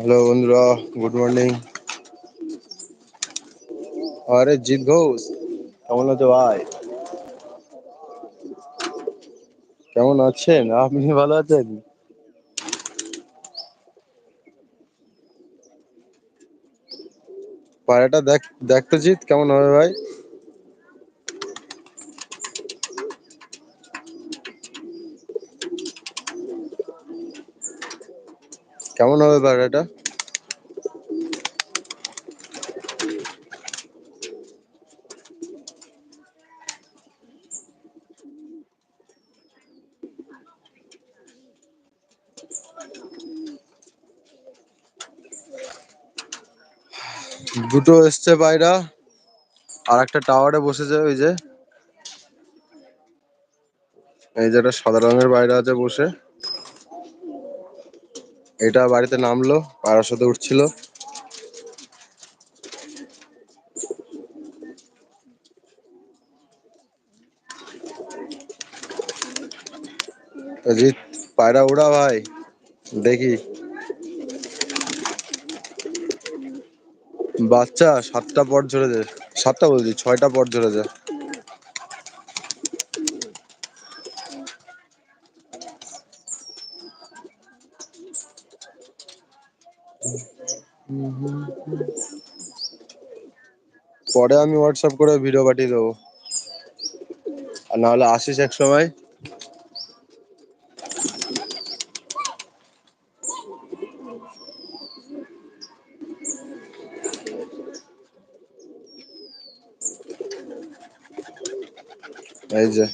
Hello বন্ধুরা good morning আরে জিৎ ঘোষ কেমন আছো ভাই? কেমন আছেন? আপনি ভালো আছেন? পায়রাটা দেখ দেখতো জিৎ? কেমন হবে ভাই? কেমন হবে পায়রাটা দুটো এসছে বাইরা, আর একটা টাওয়ারে বসেছে ওই যে। এই যে একটা সাদা রঙের পায়রা আছে বসে। এটা বাড়িতে নামলো পায়রার সাথে উঠছিল। পায়রা উড়া ভাই, দেখি। বাচ্চা সাতটা পর ঝরেছে সাতটা বলছি, ছয়টা পর ঝরেছে পরে আমি হোয়াটসঅ্যাপ করে ভিডিও পাঠিয়ে দেবো। আর নাহলে আসিস এক সময়। এই যে।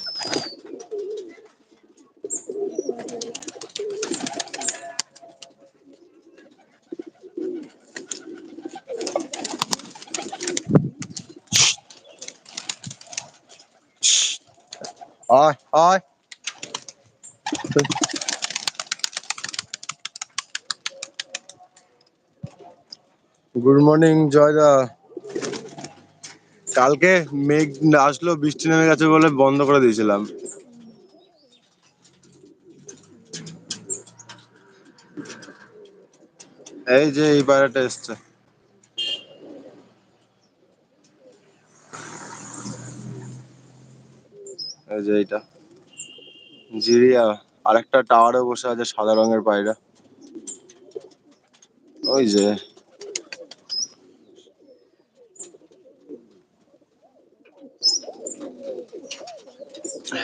মর্নিং জয়দা কালকে মেঘ আসলো, বৃষ্টি নেমে গেছে বলে বন্ধ করে দিয়েছিলাম। এই যে এই পায়রাটা এসছে। এই যে এইটা। জিরিয়া আর একটা টাওয়ারে বসে আছে সাদা রঙের পায়রা। ওই যে।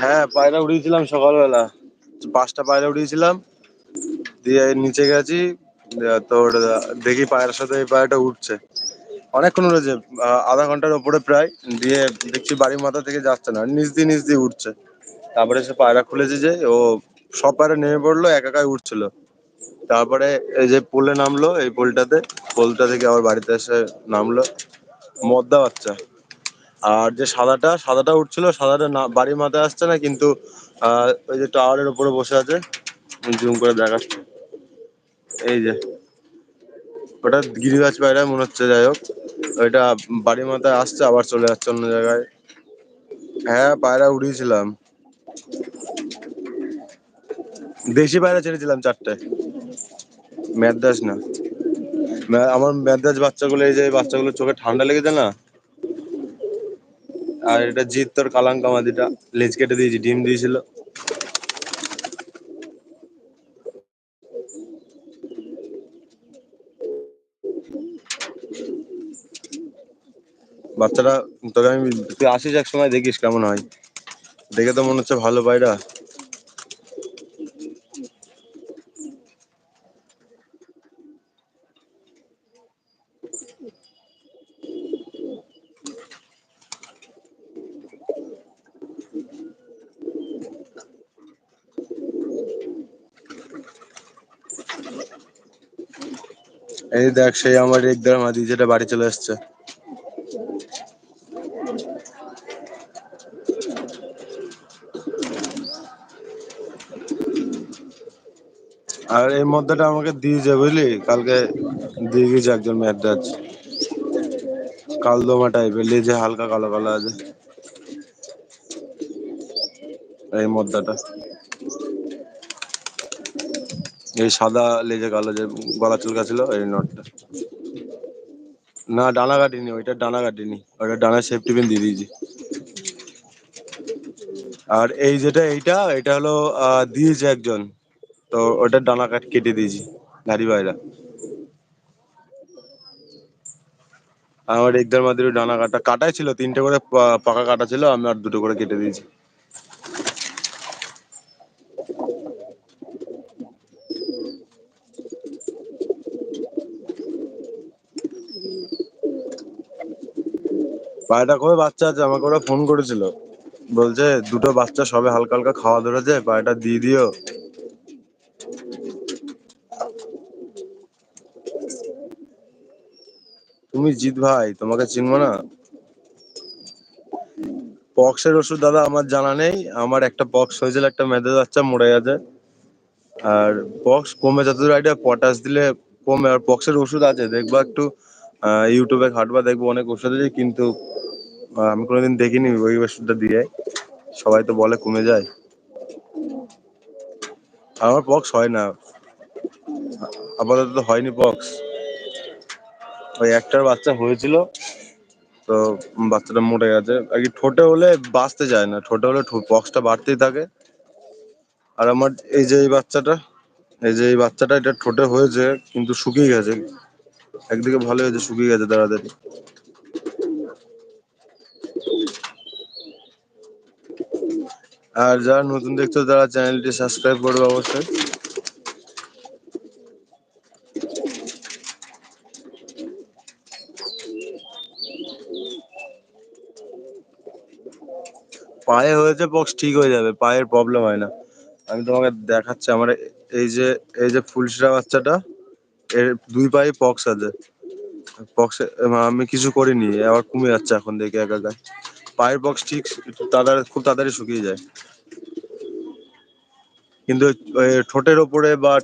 হ্যাঁ পায়রা উড়িয়েছিলাম সকালবেলা। পাঁচটা পায়রা উড়িয়েছিলাম। দিয়ে নিচে গেছি তোর, দেখি পায়রার সাথে এই পায়রাটা উঠছে অনেকক্ষণ উড়েছে আধা ঘণ্টার ওপরে প্রায়, দিয়ে দেখছি বাড়ির মাথা থেকে যাচ্ছে না, নিচ দিয়ে নিচ দিয়ে উঠছে তারপরে সে পায়রা খুলেছে যে, ও সব পায়রা নেমে পড়ল, একা একাই উঠছিল তারপরে এই যে পোলে নামলো, এই পোলটাতে, পোলটা থেকে আবার বাড়িতে এসে নামলো। মদ্দা বাচ্চা। আর যে সাদাটা সাদাটা উঠছিল, সাদাটা না, বাড়ির মাথায় আসছে না, কিন্তু ওই যে টাওয়ারের উপরে বসে আছে। জুম করে দেখাচ্ছে। এই যে, ওটা গিরিবাজ পায়রা মনে হচ্ছে, যাই হোক। ওইটা বাড়ির মাথায় আসছে, আবার চলে যাচ্ছে অন্য জায়গায়। হ্যাঁ পায়রা উড়িয়েছিলাম। দেশি পায়রা ছেড়েছিলাম চারটে। ম্যাদ্রাস না। আমার ম্যাদ্রাস বাচ্চাগুলো, এই যে বাচ্চাগুলো চোখে ঠান্ডা লেগেছে না আর এটা জিত তোর কালাঙ্কা মাদিটা। লেজ কেটে দিয়েছি, ডিম দিয়েছিল। বাচ্চাটা তবে আমি তুই আসিস এক সময়, দেখিস কেমন হয়। দেখে তো মনে হচ্ছে ভালো পায়রা। এই দেখ, সেই আমার এক দেড় মাদি যেটা বাড়ি চলে এসছে আর এই মধ্যেটা আমাকে দিয়ে দিয়েছে বুঝলি? কালকে দিয়ে গেছে একজন ম্যাদ্রাজ কালদমা টাইপের লেজে হালকা কালো কালো আছে। এই মদ্দাটা। এই সাদা লেজে কালো যে গলা চুলকা ছিল এই নটটা। না, ডানা কাটিনি, ওইটা ডানা কাটিনি। ওইটা ডানা সেফটি পিন দিয়ে দিয়েছি। আর এই যেটা এইটা, এটা হলো দিয়েছে একজন। তো ওটার ডানা কাট, কেটে দিয়েছি গাড়ি বাইরা আমার একদার মাধ্যমে ডানা কাটা, কাটাই ছিল, তিনটে করে পাকা কাটা ছিল, আমি আর দুটো করে কেটে দিয়েছি। পায়রা কবে বাচ্চা আছে? আমাকে ওরা ফোন করেছিল। বলছে, দুটো বাচ্চা সবে হালকা হালকা খাওয়া ধরেছে, পায়রাটা দিয়ে দিও। তুমি জিৎ ভাই, তোমাকে চিনবো না? পক্সের ওষুধ দাদা, আমার জানা নেই। আমার একটা পক্স হয়েছিল, একটা মেয়েদের বাচ্চা মরে গেছে। আর পক্স কমে যতদূর আইডিয়া পটাশ দিলে কমে। আর পক্সের ওষুধ আছে, দেখবা একটু ইউটিউবে ঘাটবা, দেখব অনেক ওষুধ আছে, কিন্তু আমি কোনোদিন দেখিনি ওই ওষুধটা দিয়ে। সবাই তো বলে কমে যায়। আমার পক্স হয় না। আপাতত তো হয়নি পক্স ওই একটার বাচ্চা হয়েছিল, তো বাচ্চাটা মরে গেছে। আর কি ঠোঁটে হলে বাঁচতে যায় না। ঠোঁটে হলে পক্সটা বাড়তেই থাকে। আর আমার এই যে এই বাচ্চাটা, এই যে এই বাচ্চাটা এটা ঠোঁটে হয়েছে, কিন্তু শুকিয়ে গেছে। একদিকে ভালো হয়েছে, শুকিয়ে গেছে তাড়াতাড়ি আর যারা নতুন দেখছ, তারা চ্যানেলটি সাবস্ক্রাইব করবে অবশ্যই। পায়ে হয়েছে পক্স ঠিক হয়ে যাবে। পায়ের প্রবলেম হয় না। আমি তোমাকে দেখাচ্ছি, আমার এই যে এই যে ফুলশিরা বাচ্চাটা, এর দুই পায়ে পক্স আছে। পক্স আমি কিছু করিনি আবার কমে যাচ্ছে এখন দেখে একা একা পায়ের পক্স ঠিক তাড়াতাড়ি খুব তাড়াতাড়ি শুকিয়ে যায়। কিন্তু ঠোঁটের ওপরে বা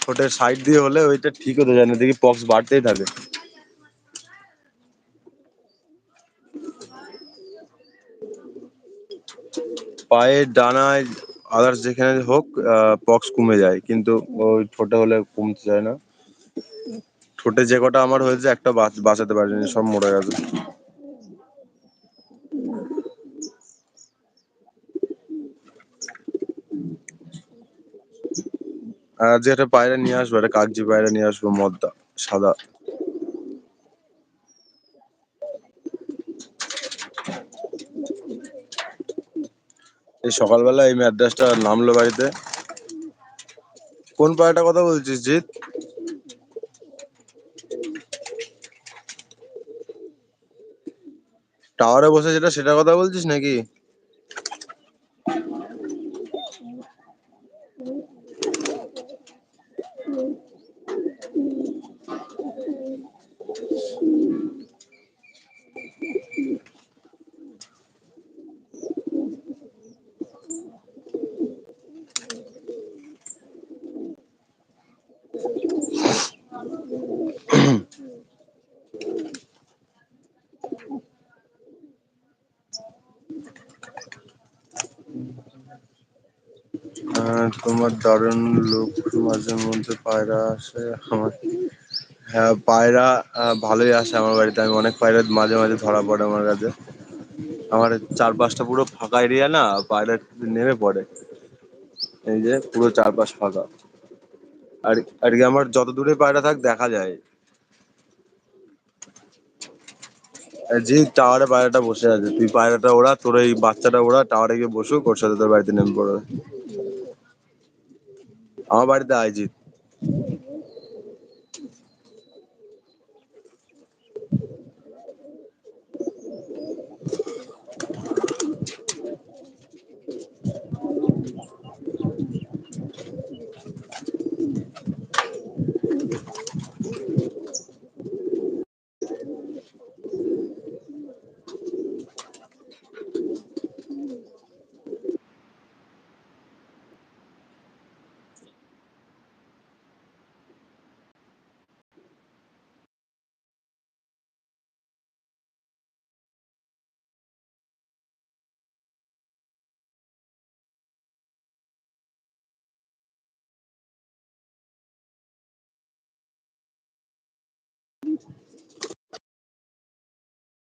ঠোঁটের সাইড দিয়ে হলে ওইটা ঠিক হতে যায় না। দেখি পক্স বাড়তেই থাকে। পায়ের ডানায় আদার্স যেখানে হোক পক্স কমে যায়। কিন্তু ওই ঠোঁটে হলে কমতে যায় না। ঠোঁটে যে কটা আমার হয়েছে, একটা বাঁচ- বাঁচাতে পারিনি, সব মরে গেছে। আর যে একটা পায়রা নিয়ে আসব, একটা কাগজি পায়রা নিয়ে আসব, মদ্দা, সাদা। এই সকালবেলা এই ম্যাড্রাসটা নামলো বাড়িতে। কোন পায়রাটা কথা বলছিস, জিৎ? টাওয়ারে বসে যেটা সেটা কথা বলছিস নাকি? তোমার দারুণ লুক মাঝে মধ্যে পায়রা আসে, আমার হ্যাঁ পায়রা ভালোই আসে আমার বাড়িতে। আমি অনেক পায়রা মাঝে মাঝে ধরা পড়ে আমার কাছে। আমার চারপাশটা পুরো ফাঁকা এরিয়া না, পায়রা নেমে পড়ে। এই যে, পুরো চারপাশ ফাঁকা। আর আর কি আমার যত দূরে পায়রা থাক, দেখা যায়। যে টাওয়ারে পায়রাটা বসে আছে। তুই পায়রাটা ওড়া, তোর এই বাচ্চাটা ওড়া টাওয়ারে গিয়ে বসুক, ওর সাথে তোর বাড়িতে নেমে পড়বে। আমার বাড়িতে আইজিৎ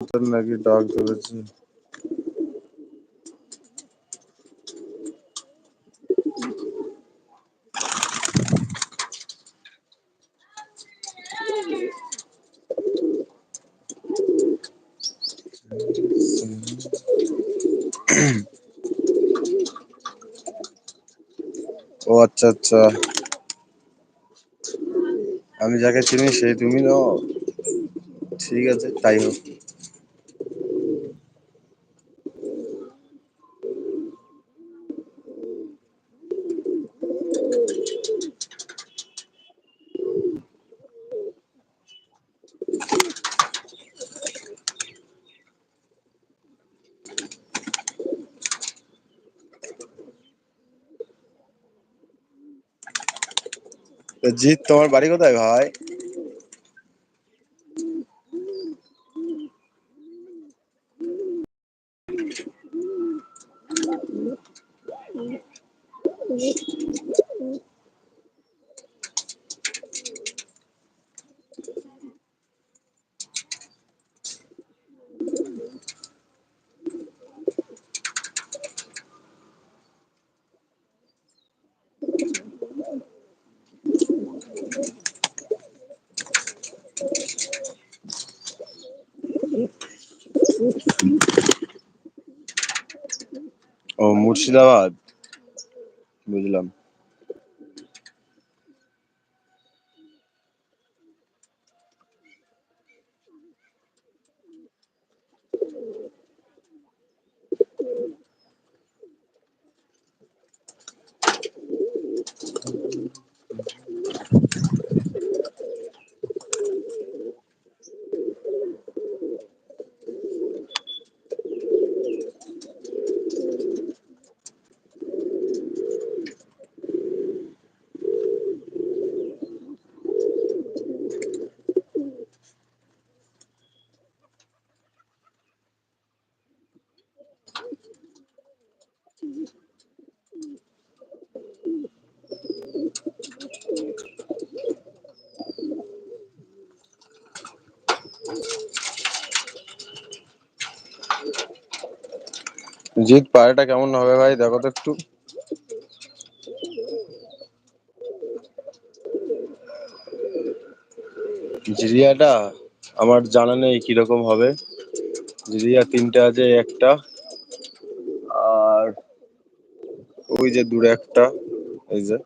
তোর নাকি ডগ ধরেছে। ও আচ্ছা আচ্ছা। আমি যাকে চিনি সেই তুমি নও। ঠিক আছে, তাই হোক। জিৎ তোমার বাড়ি কোথায় ভাই? ও মুর্শিদাবাদ বুঝলাম। জিৎ পায়রাটা কেমন হবে ভাই? দেখো তো একটু। জিরিয়াটা, আমার জানা নেই কীরকম হবে। জিরিয়া তিনটে আছে একটা, আর ওই যে দূরে একটা, এই যে।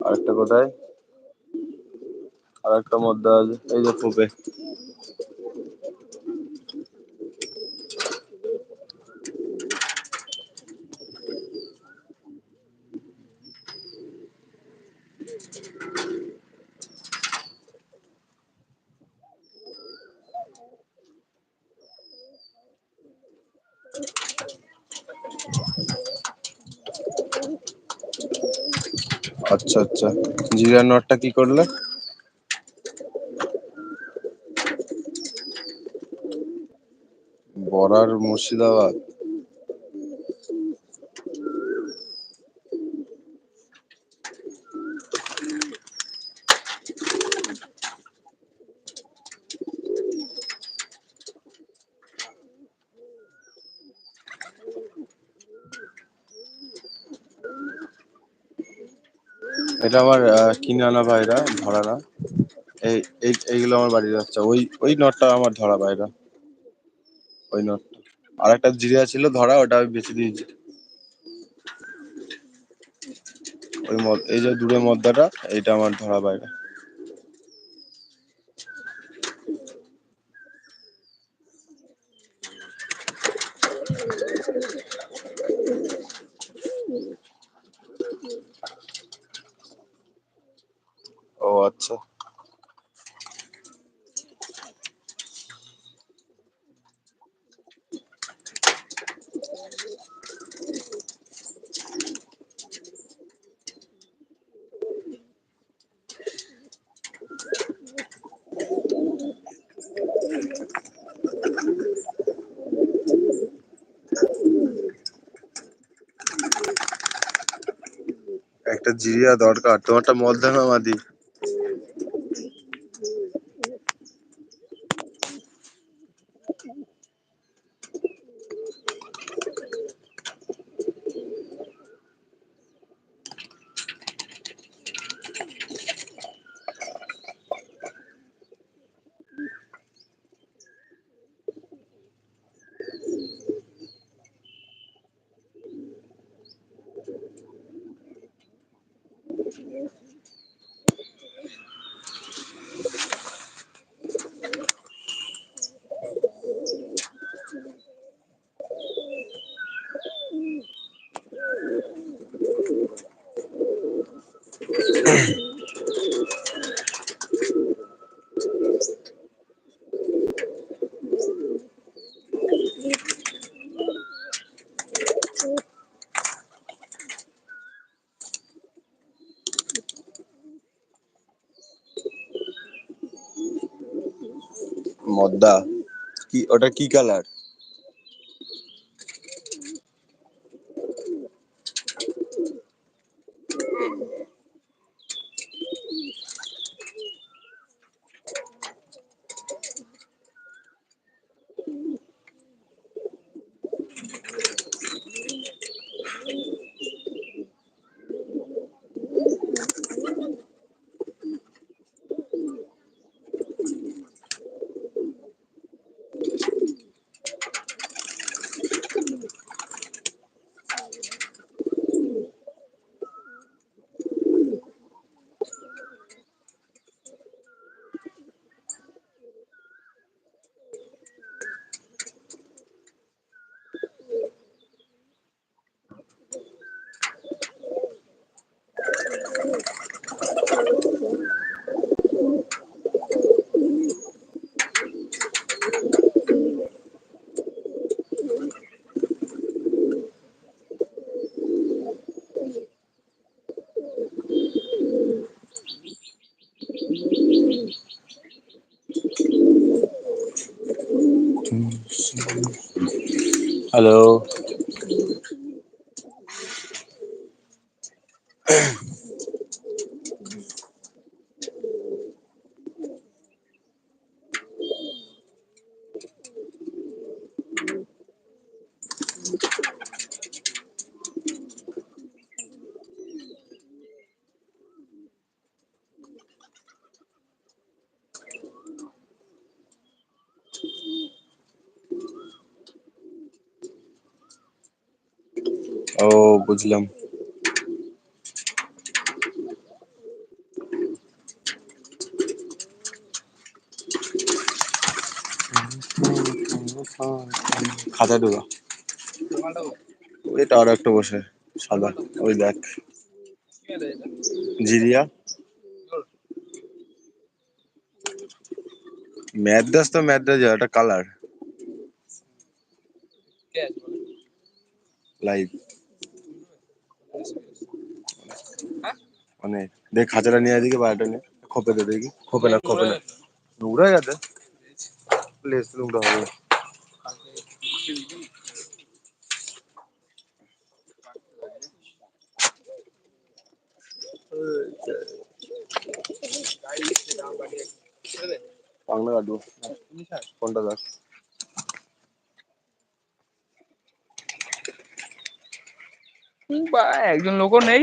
আরেকটা কোথায়? আর একটা মধ্যে আছে, এই যে ফুপে। আচ্ছা আচ্ছা। জিরা নটটা কি করলে? বরার মুর্শিদাবাদ। এটা আমার কিনে আনা পায়রা ধরা না এই এই, এইগুলো আমার বাড়ির বাচ্চা ওই ওই নটটা আমার ধরা পায়রা ওই নটটা। আর একটা জিরিয়া ছিল ধরা, ওটা আমি বেঁচে দিয়েছি ওই মদ, এই যে দূরে মদ্দাটা, এইটা আমার ধরা পায়রা ও আচ্ছা একটা জিরিয়া দরকার। তোমারটা মধ্যমা মাদি। মদ্দা কি ওটা কি কালার হ্যালো ও বুঝলাম। খাতা ঢোকা। এটা আর একটা বসে, সাদা, ওই দেখ। জিরিয়া। ম্যাদ্রাস তো ম্যাদ্রাস এটা কালার লাইভ মানে দেখ খাঁচাটা নিয়ে এদিকে বাইরেটা নিয়ে খোপে দে দেখি। খোপে না খোপে না। হয়ে গেছে। লেস নোংরা হবে একজন লোকও নেই।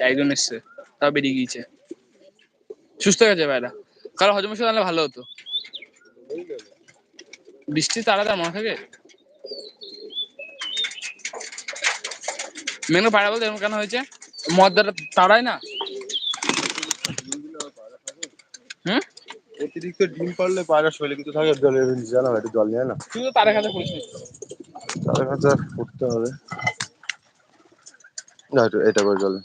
একজন এসছে। তাও বেরিয়ে গিয়েছে। সুস্থ হয়ে গেছে ভাইরা। কারও হজম ওষুধ আনলে ভালো হতো। বৃষ্টি তাড়াতাড়ি মনে থাকে? মেনু পাড়া বলতে এরকম কেন হয়েছে? মদ্দাটা তাড়ায় না? হুম? অতিরিক্ত ডিম পারলে পায়রা শরীরে কিছু থাকে জলের নিচে জানো একটু জল নিয়ে না। তুই তো তারে খাতে নি। তাদের কাছে উঠতে হবে। না একটু এটা করে জলে